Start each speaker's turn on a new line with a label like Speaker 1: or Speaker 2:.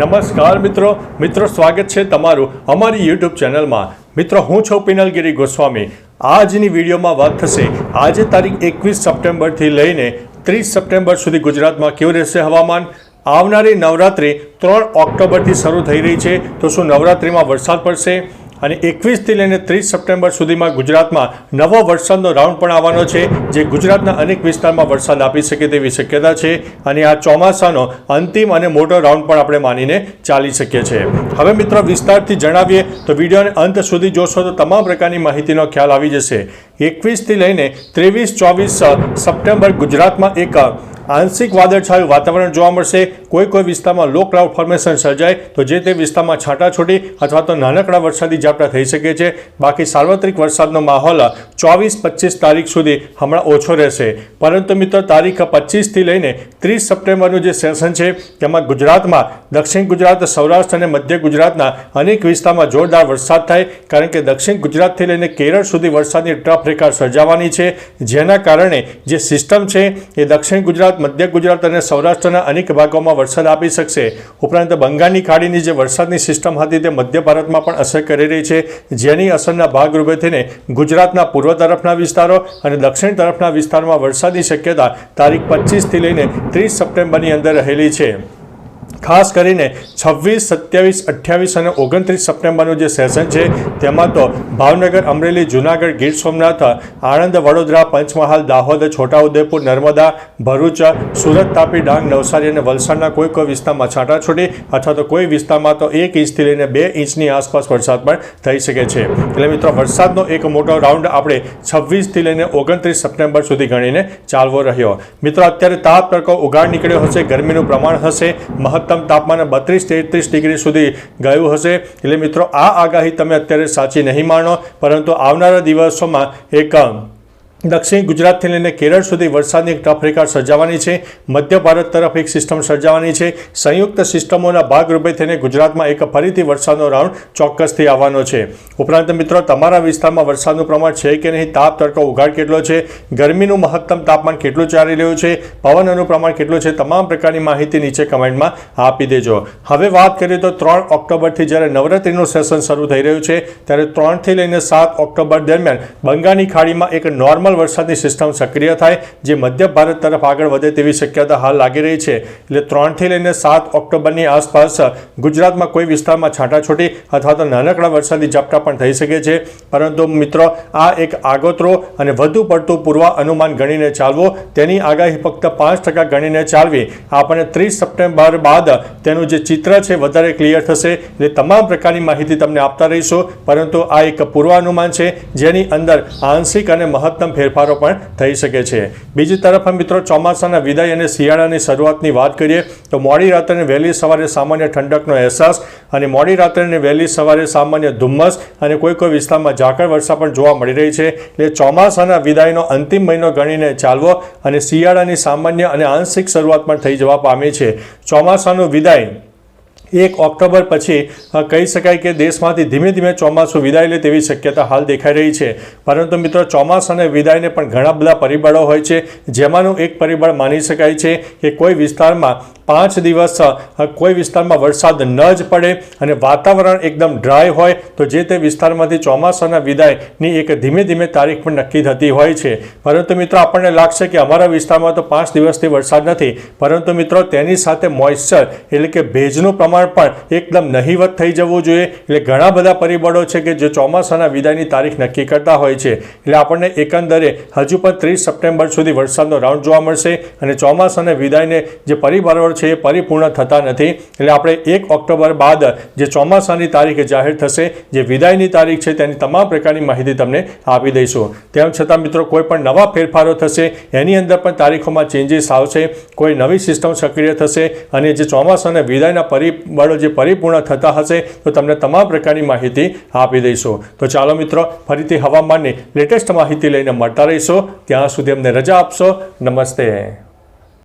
Speaker 1: નમસ્કાર મિત્રો. મિત્રો, સ્વાગત છે તમારું અમારી યુટ્યુબ ચેનલમાં. મિત્રો, હું છું પિનલગીરી ગોસ્વામી. આજની વિડીયોમાં વાત થશે, આજે તારીખ એકવીસ સપ્ટેમ્બરથી લઈને ત્રીસ સપ્ટેમ્બર સુધી ગુજરાતમાં કેવું રહેશે હવામાન? આવનારી નવરાત્રિ ત્રણ ઓક્ટોબરથી શરૂ થઈ રહી છે. તો શું નવરાત્રિમાં વરસાદ પડશે? અને એકવીસથી લઈને ત્રીસ સપ્ટેમ્બર સુધીમાં ગુજરાતમાં નવો વરસાદનો રાઉન્ડ પણ આવવાનો છે, જે ગુજરાતના અનેક વિસ્તારમાં વરસાદ આપી શકે તેવી શક્યતા છે અને આ ચોમાસાનો અંતિમ અને મોટો રાઉન્ડ પણ આપણે માનીને ચાલી શકીએ છીએ. હવે મિત્રો વિસ્તારથી જણાવીએ તો વિડીયોને અંત સુધી જોશો તો તમામ પ્રકારની માહિતીનો ખ્યાલ આવી જશે. એકવીસથી લઈને ત્રેવીસ ચોવીસ સપ્ટેમ્બર ગુજરાતમાં એક આંશિક વાદળછાયું વાતાવરણ જોવા મળશે. કોઈ કોઈ વિસ્તારમાં લો ક્લાઉડ ફોર્મેશન સર્જાય, તો જે તે વિસ્તારમાં છાંટાછૂટી અથવા તો નાનકડા વરસાદી ઝાપટા થઈ શકે છે. બાકી સાર્વત્રિક વરસાદનો માહોલ ચોવીસ પચીસ તારીખ સુધી હમણાં ઓછો રહેશે. પરંતુ મિત્રો, તારીખ પચીસથી લઈને ત્રીસ સપ્ટેમ્બરનું જે સેશન છે, તેમાં ગુજરાતમાં, દક્ષિણ ગુજરાત, સૌરાષ્ટ્ર અને મધ્ય ગુજરાતના અનેક વિસ્તારમાં જોરદાર વરસાદ થાય, કારણ કે દક્ષિણ ગુજરાતથી લઈને કેરળ સુધી વરસાદની ટ્રફ રેખા સર્જાવાની છે. જેના કારણે જે સિસ્ટમ છે, એ દક્ષિણ ગુજરાત, મધ્ય ગુજરાત અને સૌરાષ્ટ્રના અનેક ભાગોમાં વરસાદ આપી શકશે. ઉપરાંત બંગાળની ખાડીની જે વરસાદની સિસ્ટમ હતી તે મધ્ય ભારતમાં પણ અસર કરી રહી છે. જેની અસરના ભાગરૂપે થઈને ગુજરાતના પૂર્વ તરફના વિસ્તારો અને દક્ષિણ તરફના વિસ્તારમાં વરસાદની શક્યતા તારીખ પચીસથી લઈને ત્રીસ સપ્ટેમ્બરની અંદર રહેલી છે. ખાસ કરીને છવ્વીસ, સત્યાવીસ, અઠ્યાવીસ અને ઓગણત્રીસ સપ્ટેમ્બરનું જે સેશન છે, તેમાં તો ભાવનગર, અમરેલી, જુનાગઢ, ગીર સોમનાથ, આણંદ, વડોદરા, પંચમહાલ, દાહોદ, છોટાઉદેપુર, નર્મદા, ભરૂચ, સુરત, તાપી, ડાંગ, નવસારી અને વલસાડના કોઈ કોઈ વિસ્તારમાં છાંટાછૂટી અથવા તો કોઈ વિસ્તારમાં તો એક ઇંચથી લઈને બે ઇંચની આસપાસ વરસાદ પણ થઈ શકે છે. એટલે મિત્રો, વરસાદનો એક મોટો રાઉન્ડ આપણે છવ્વીસથી લઈને ઓગણત્રીસ સપ્ટેમ્બર સુધી ગણીને ચાલવો રહ્યો. મિત્રો, અત્યારે તાપ તડકો ઉગાડ નીકળ્યો હશે, ગરમીનું પ્રમાણ હશે, મહત્તમ તાપમાન બત્રીસ તેત્રીસ ડિગ્રી સુધી ગયું હશે. એટલે મિત્રો, આ આગાહી તમે અત્યારે સાચી નહીં માનો, પરંતુ આવનારા દિવસોમાં એક દક્ષિણ ગુજરાતથી લઈને કેરળ સુધી વરસાદની એક ટફ સર્જાવાની છે. મધ્ય ભારત તરફ એક સિસ્ટમ સર્જાવાની છે. સંયુક્ત સિસ્ટમોના ભાગરૂપે થઈને ગુજરાતમાં એક ફરીથી વરસાદનો રાઉન્ડ ચોક્કસથી આવવાનો છે. ઉપરાંત મિત્રો, તમારા વિસ્તારમાં વરસાદનું પ્રમાણ છે કે નહીં? તાપ, તડકો, ઉઘાડ કેટલો છે? ગરમીનું મહત્તમ તાપમાન કેટલું ચાલી રહ્યું છે? પવનનું પ્રમાણ કેટલું છે? તમામ પ્રકારની માહિતી નીચે કમેન્ટમાં આપી દેજો. હવે વાત કરીએ તો ત્રણ ઓક્ટોબરથી જ્યારે નવરાત્રિનું સેશન શરૂ થઈ રહ્યું છે, ત્યારે ત્રણથી લઈને સાત ઓક્ટોબર દરમિયાન બંગાળની ખાડીમાં એક નોર્મલ નોર્મલ વરસાદની સિસ્ટમ સક્રિય થાય, જે મધ્ય ભારત તરફ આગળ વધે તેવી શક્યતા હાલ લાગી રહી છે. એટલે ત્રણથી લઈને સાત ઓક્ટોબરની આસપાસ ગુજરાતમાં કોઈ વિસ્તારમાં છાંટાછૂટી અથવા તો નાનકડા વરસાદી ઝાપટા પણ થઈ શકે છે. પરંતુ મિત્રો, આ એક આગોતરો અને વધુ પડતું પૂર્વ અનુમાન ગણીને ચાલવો, તેની આગાહી ફક્ત પાંચ ટકા ગણીને ચાલવી. આપણને ત્રીસ સપ્ટેમ્બર બાદ તેનું જે ચિત્ર છે વધારે ક્લિયર થશે. એટલે તમામ પ્રકારની માહિતી તમને આપતા રહીશું. પરંતુ આ એક પૂર્વાનુમાન છે, જેની અંદર આંશિક અને મહત્તમ ફેરફારો પણ થઈ શકે છે. બીજી તરફ મિત્રો ચોમાસાના વિદાય અને શિયાળાની શરૂઆતની વાત કરીએ, તો મોડી રાત્રે વહેલી સવારે સામાન્ય ઠંડકનો અહેસાસ અને મોડી રાત્રે વહેલી સવારે સામાન્ય ધુમ્મસ અને કોઈ કોઈ વિસ્તારમાં ઝાકળ વર્ષા પણ જોવા મળી રહી છે. એટલે ચોમાસાના વિદાયનો અંતિમ મહિનો ગણીને ચાલવો અને શિયાળાની સામાન્ય અને આંશિક શરૂઆત પણ થઈ જવા પામી છે. ચોમાસાનું વિદાય એક ઓક્ટોબર પછી કહી શકાય કે દેશમાંથી ધીમે ધીમે ચોમાસું વિદાય લે તેવી શક્યતા હાલ દેખાઈ રહી છે. પરંતુ મિત્રો, ચોમાસા અને વિદાયને પણ ઘણા બધા પરિબળો હોય છે. જેમાંનું એક પરિબળ માની શકાય છે કે કોઈ વિસ્તારમાં પાંચ દિવસ કોઈ વિસ્તારમાં વરસાદ ન જ પડે અને વાતાવરણ એકદમ ડ્રાય હોય, તો જે તે વિસ્તારમાંથી ચોમાસાના વિદાયની એક ધીમે ધીમે તારીખ પણ નક્કી થતી હોય છે. પરંતુ મિત્રો, આપણને લાગશે કે અમારા વિસ્તારમાં તો પાંચ દિવસથી વરસાદ નથી. પરંતુ મિત્રો, તેની સાથે મોઇશ્ચર એટલે કે ભેજનું પ્રમાણ પણ એકદમ નહિવત થઈ જવું જોઈએ. એટલે ઘણા બધા પરિબળો છે કે જે ચોમાસાના વિદાયની તારીખ નક્કી કરતા હોય છે. એટલે આપણને એકંદરે હજુ પણ ત્રીસ સપ્ટેમ્બર સુધી વરસાદનો રાઉન્ડ જોવા મળશે અને ચોમાસાના વિદાયને જે પરિબળો છે, એ પરિપૂર્ણ થતા નથી. એટલે આપણે એક ઓક્ટોબર બાદ જે ચોમાસાની તારીખ જાહેર થશે, જે વિદાયની તારીખ છે, તેની તમામ પ્રકારની માહિતી તમને આપી દઈશું. તેમ છતાં મિત્રો, કોઈ પણ નવા ફેરફારો થશે, એની અંદર પણ તારીખોમાં ચેન્જીસ આવશે, કોઈ નવી સિસ્ટમ સક્રિય થશે, અને જે ચોમાસાના વિદાયના પરિબળો જે પરિપૂર્ણ થતા હશે, તો તમને તમામ પ્રકારની માહિતી આપી દઈશું. તો ચાલો મિત્રો, ફરીથી હવામાનની લેટેસ્ટ માહિતી લઈને મળતા રહીશું. ત્યાં સુધી અમને રજા આપશો. નમસ્તે.